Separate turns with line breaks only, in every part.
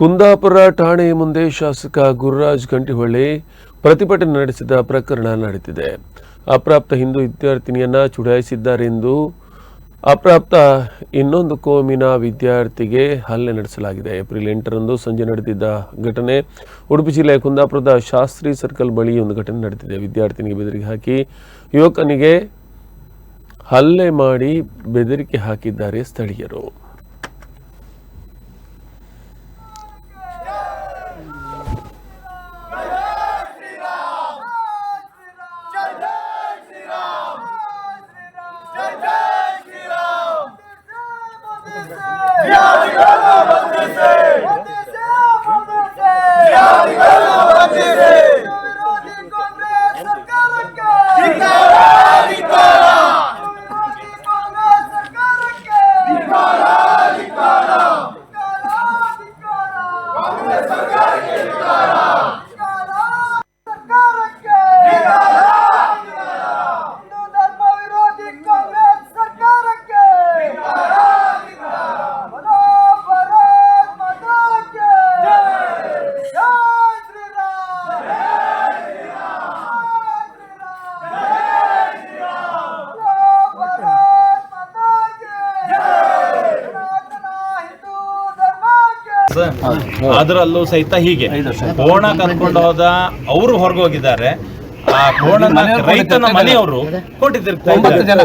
ಕುಂದಾಪುರ ಠಾಣೆ ಮುಂದೆ ಶಾಸಕ ಗುರುರಾಜ್ ಗಂಟಿಹೊಳ್ಳಿ ಪ್ರತಿಭಟನೆ ನಡೆಸಿದ ಪ್ರಕರಣ ನಡೆದಿದೆ ಅಪ್ರಾಪ್ತ ಹಿಂದೂ ವಿದ್ಯಾರ್ಥಿನಿಯನ್ನ ಚುಡಾಯಿಸಿದ್ದಾರೆಂದು ಅಪ್ರಾಪ್ತ ಇನ್ನೊಂದು ಕೋಮಿನ ವಿದ್ಯಾರ್ಥಿಗೆ ಹಲ್ಲೆ ನಡೆಸಲಾಗಿದೆ. ಏಪ್ರಿಲ್ ಎಂಟರಂದು ಸಂಜೆ ನಡೆದಿದ್ದ ಘಟನೆ ಉಡುಪಿ ಜಿಲ್ಲೆಯ ಕುಂದಾಪುರದ ಶಾಸ್ತ್ರಿ ಸರ್ಕಲ್ ಬಳಿ ಒಂದು ಘಟನೆ ನಡೆದಿದೆ ವಿದ್ಯಾರ್ಥಿನಿಗೆ ಬೆದರಿಕೆ ಹಾಕಿ ಯುವಕನಿಗೆ ಹಲ್ಲೆ ಮಾಡಿ ಬೆದರಿಕೆ ಹಾಕಿದ್ದಾರೆ ಸ್ಥಳೀಯರು.
Yazık olmasın.
ಅದರಲ್ಲೂ ಸಹಿತ ಹೀಗೆ. ಕೋಣ ಕರ್ಕೊಂಡು ಹೋದ ಅವರು ಹೊರಗೆ ಹೋಗಿದ್ದಾರೆ ಆ ಕೋಣನ ರೈತನ ಮನೆಯವರು ಕೋಟಿ ತಿರುಗ್ತಾ
ಒಂಬತ್ತು
ಇದ್ದಾರೆ
ಜನ.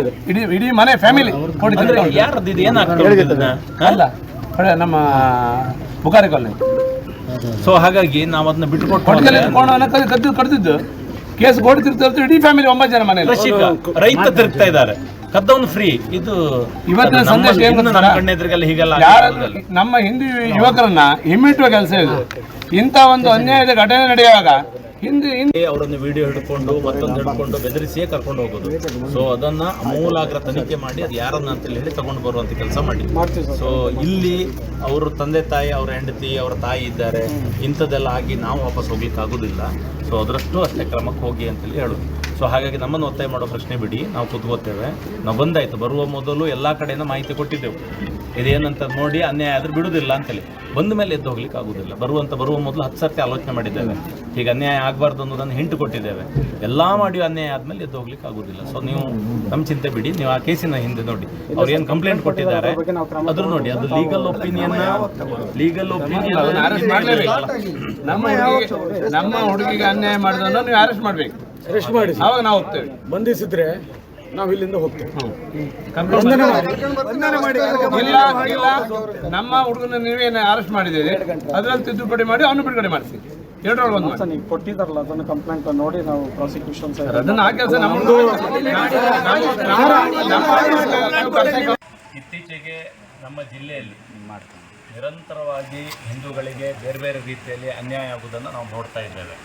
ಇಡೀ ಮನೆ ಫ್ಯಾಮಿಲಿ
ಯಾರದ್ದು ಇದು? ಏನಾಗ್ತದೆ
ನಮ್ಮ ಬುಕಾರಿ ಕಾಲನಿ
ಸೊ ಹಾಗಾಗಿ ನಾವು ಅದನ್ನ
ಕದ್ದು ಕಡ್ದಿದ್ದು. ಕೇಸ್ ಗೋಡಿ ಇಡೀ ಫ್ಯಾಮಿಲಿ ಒಂಬತ್ತು ಜನ ಮನೆ
ರೈತ ತಿರುಗ್ತಾ ಇದ್ದಾರೆ. ಕದ್ದವನು ಫ್ರೀ ಇದು
ಇವತ್ತಿನ ಸಂದೇಶ ಏನು ಗೊತ್ತಾ?
ನಮ್ಮ ಹಿಂದಿ ಹೀಗೆಲ್ಲ
ಯಾರ
ಆಗೋದಿಲ್ಲ.
ನಮ್ಮ ಹಿಂದೂ ಯುವಕರನ್ನ ಹಿಮ್ಮೆಟ್ಟುವ ಕೆಲಸ ಇದು. ಇಂಥ ಒಂದು ಅನ್ಯಾಯದ ಘಟನೆ ನಡೆಯುವಾಗ ಹಿಂದೆ ಹಿಂದೆ
ಅವರನ್ನು ವಿಡಿಯೋ ಹಿಡ್ಕೊಂಡು ಮತ್ತೊಂದು ಹಿಡ್ಕೊಂಡು ಬೆದರಿಸಿಯೇ ಕರ್ಕೊಂಡು ಹೋಗೋದು. ಸೊ ಅದನ್ನ ಅಮೂಲಾಗ್ರ ತನಿಖೆ ಮಾಡಿ ಅದು ಯಾರನ್ನ ಅಂತ ಹೇಳಿ ತಗೊಂಡು ಬರುವಂತ ಕೆಲಸ ಮಾಡಿ. ಸೊ ಇಲ್ಲಿ ಅವರು ತಂದೆ ತಾಯಿ ಅವ್ರ ಹೆಂಡತಿ ಅವರ ತಾಯಿ ಇದ್ದಾರೆ. ಇಂಥದ್ದೆಲ್ಲ ಆಗಿ ನಾವು ವಾಪಸ್ ಹೋಗ್ಲಿಕ್ಕೆ ಆಗೋದಿಲ್ಲ ಸೊ ಅದರಷ್ಟು ಅಷ್ಟೇ ಕ್ರಮಕ್ಕೆ ಹೋಗಿ ಅಂತೇಳಿ ಹೇಳೋದು. ಸೊ ಹಾಗಾಗಿ ನಮ್ಮನ್ನು ಒತ್ತಾಯ ಮಾಡೋ ಪ್ರಶ್ನೆ ಬಿಡಿ. ನಾವು ಕುತ್ಕೋತೇವೆ. ನಾವು ಬಂದಾಯ್ತು. ಬರುವ ಮೊದಲು ಎಲ್ಲ ಕಡೆಯಿಂದ ಮಾಹಿತಿ ಕೊಟ್ಟಿದ್ದೆವು. ಇದೇನಂತ ನೋಡಿ ಅನ್ಯಾಯ ಆದ್ರೆ ಬಿಡುವುದಿಲ್ಲ ಅಂತೇಳಿ. ಬಂದ ಮೇಲೆ ಎದ್ದು ಹೋಗ್ಲಿಕ್ಕೆ ಆಗುದಿಲ್ಲ ಬರುವಂತ, ಬರುವ ಮೊದಲು ಹತ್ತು ಸರ್ತಿ ಆಲೋಚನೆ ಮಾಡಿದ್ದೇವೆ. ಈಗ ಅನ್ಯಾಯ ಆಗಬಾರ್ದು ಅನ್ನೋದನ್ನು ಹಿಂಟು ಕೊಟ್ಟಿದ್ದೇವೆ. ಎಲ್ಲ ಮಾಡಿ ಅನ್ಯಾಯ ಆದ್ಮೇಲೆ ಎದ್ದು ಹೋಗ್ಲಿಕ್ಕೆ ಆಗುದಿಲ್ಲ ಸೊ ನೀವು ನಮ್ಮ ಚಿಂತೆ ಬಿಡಿ. ನೀವು ಆ ಕೇಸಿನ ಹಿಂದೆ ನೋಡಿ. ಅವ್ರು ಏನು ಕಂಪ್ಲೇಂಟ್ ಕೊಟ್ಟಿದ್ದಾರೆ? ಅದ್ರ ನೋಡಿ. ಅದು ಲೀಗಲ್ ಒಪಿನಿಯನ್ ಲೀಗಲ್ ಒಪಿನಿಯನ್
ನಮ್ಮ ಹುಡುಗಿಗೆ ಅನ್ಯಾಯ ನೀವು ಅರೆಸ್ಟ್ ಮಾಡ್ಬೇಕು.
ಅರೆಸ್ಟ್ ಮಾಡಿ.
ಅವಾಗ ನಾವು ಹೋಗ್ತೇವೆ.
ಬಂಧಿಸಿದ್ರೆ ನಾವು ಇಲ್ಲಿಂದ ಹೋಗ್ತೇವೆ.
ಇಲ್ಲ ಇಲ್ಲ ನಮ್ಮ ಹುಡುಗನ ನೀವೇನು ಅರೆಸ್ಟ್ ಮಾಡಿದ್ದೀರಿ ಅದರಲ್ಲಿ ತಿದ್ದುಪಡಿ ಮಾಡಿ ಅವನು ಬಿಡುಗಡೆ ಮಾಡಿಸಿ. ಎರಡರಲ್ಲಿ ಒಂದು ಮಾಡಿ.
ನೀವು ಕೊಟ್ಟಿದ್ದಾರಲ್ಲ ಅದನ್ನು ಕಂಪ್ಲೇಂಟ್ ನೋಡಿ ನಾವು ಪ್ರಾಸಿಕ್ಯೂಷನ್
ಅದನ್ನ ಆ ಕೆಲಸ ನಮ್ಮದು
ಇತ್ತೀಚೆಗೆ ನಮ್ಮ ಜಿಲ್ಲೆಯಲ್ಲಿ ನಿರಂತರವಾಗಿ ಹಿಂದೂಗಳಿಗೆ ಬೇರೆ ಬೇರೆ ರೀತಿಯಲ್ಲಿ ಅನ್ಯಾಯ ಆಗುವುದನ್ನು ನಾವು ನೋಡ್ತಾ ಇದ್ದೇವೆ.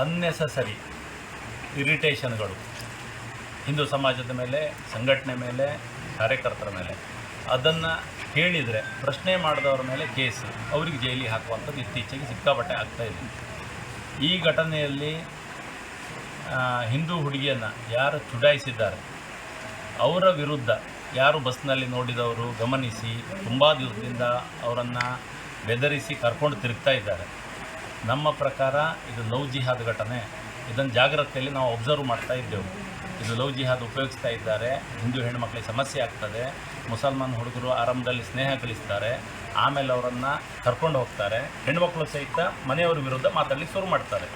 ಅನ್ನೆಸಸರಿ ಇರಿಟೇಷನ್ಗಳು ಹಿಂದೂ ಸಮಾಜದ ಮೇಲೆ, ಸಂಘಟನೆ ಮೇಲೆ, ಕಾರ್ಯಕರ್ತರ ಮೇಲೆ. ಅದನ್ನು ಕೇಳಿದರೆ ಪ್ರಶ್ನೆ ಮಾಡಿದವರ ಮೇಲೆ ಕೇಸ್, ಅವ್ರಿಗೆ ಜೈಲಿಗೆ ಹಾಕುವಂಥದ್ದು ಇತ್ತೀಚೆಗೆ ಸಿಕ್ಕಾಪಟ್ಟೆ ಆಗ್ತಾ ಇದೆ. ಈ ಘಟನೆಯಲ್ಲಿ ಹಿಂದೂ ಹುಡುಗಿಯನ್ನು ಯಾರು ಚುಡಾಯಿಸಿದ್ದಾರೆ? ಅವರ ವಿರುದ್ಧ ಯಾರು ಬಸ್ನಲ್ಲಿ ನೋಡಿದವರು, ಗಮನಿಸಿ, ತುಂಬ ದಿವಸದಿಂದ ಅವರನ್ನು ಬೆದರಿಸಿ ಕರ್ಕೊಂಡು ತಿರುಗ್ತಾ ಇದ್ದಾರೆ. ನಮ್ಮ ಪ್ರಕಾರ ಇದು ಲವ್ ಜಿಹಾದ್ ಘಟನೆ. ಇದನ್ನು ಜಾಗ್ರತೆಯಲ್ಲಿ ನಾವು ಅಬ್ಸರ್ವ್ ಮಾಡ್ತಾ ಇದ್ದೆವು. ಇದು ಲವ್ ಜಿಹಾದ್ ಉಪಯೋಗಿಸ್ತಾ ಇದ್ದಾರೆ. ಹಿಂದೂ ಹೆಣ್ಣುಮಕ್ಕಳಿಗೆ ಸಮಸ್ಯೆ ಆಗ್ತದೆ. ಮುಸಲ್ಮಾನ್ ಹುಡುಗರು ಆರಂಭದಲ್ಲಿ ಸ್ನೇಹ ಗಳಿಸ್ತಾರೆ. ಆಮೇಲೆ ಅವರನ್ನು ಕರ್ಕೊಂಡು ಹೋಗ್ತಾರೆ. ಹೆಣ್ಮಕ್ಳು ಸಹಿತ ಮನೆಯವರ ವಿರುದ್ಧ ಮಾತಾಡಲಿಕ್ಕೆ ಶುರು ಮಾಡ್ತಾರೆ.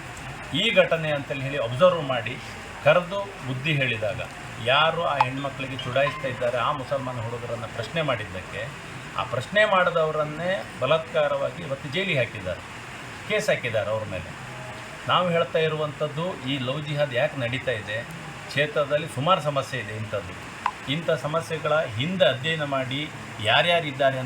ಈ ಘಟನೆ ಅಂತೇಳಿ ಹೇಳಿ ಅಬ್ಸರ್ವ್ ಮಾಡಿ ಕರೆದು ಬುದ್ಧಿ ಹೇಳಿದಾಗ ಯಾರು ಆ ಹೆಣ್ಮಕ್ಳಿಗೆ ಚುಡಾಯಿಸ್ತಾ ಇದ್ದಾರೆ, ಆ ಮುಸಲ್ಮಾನ್ ಹುಡುಗರನ್ನು ಪ್ರಶ್ನೆ ಮಾಡಿದ್ದಕ್ಕೆ, ಆ ಪ್ರಶ್ನೆ ಮಾಡಿದವರನ್ನೇ ಬಲತ್ಕಾರವಾಗಿ ಇವತ್ತು ಜೈಲಿಗೆ ಹಾಕಿದ್ದಾರೆ. ಕೇಸ್ ಹಾಕಿದ್ದಾರೆ ಅವ್ರ ಮೇಲೆ. ನಾವು ಹೇಳ್ತಾ ಇರುವಂಥದ್ದು ಈ ಲವ್ ಜಿಹಾದ್ ಯಾಕೆ ನಡೀತಾ ಇದೆ? ಕ್ಷೇತ್ರದಲ್ಲಿ ಸುಮಾರು ಸಮಸ್ಯೆ ಇದೆ ಇಂಥದ್ದು. ಇಂಥ ಸಮಸ್ಯೆಗಳ ಹಿಂದೆ ಅಧ್ಯಯನ ಮಾಡಿ ಯಾರ್ಯಾರಿದ್ದಾರೆ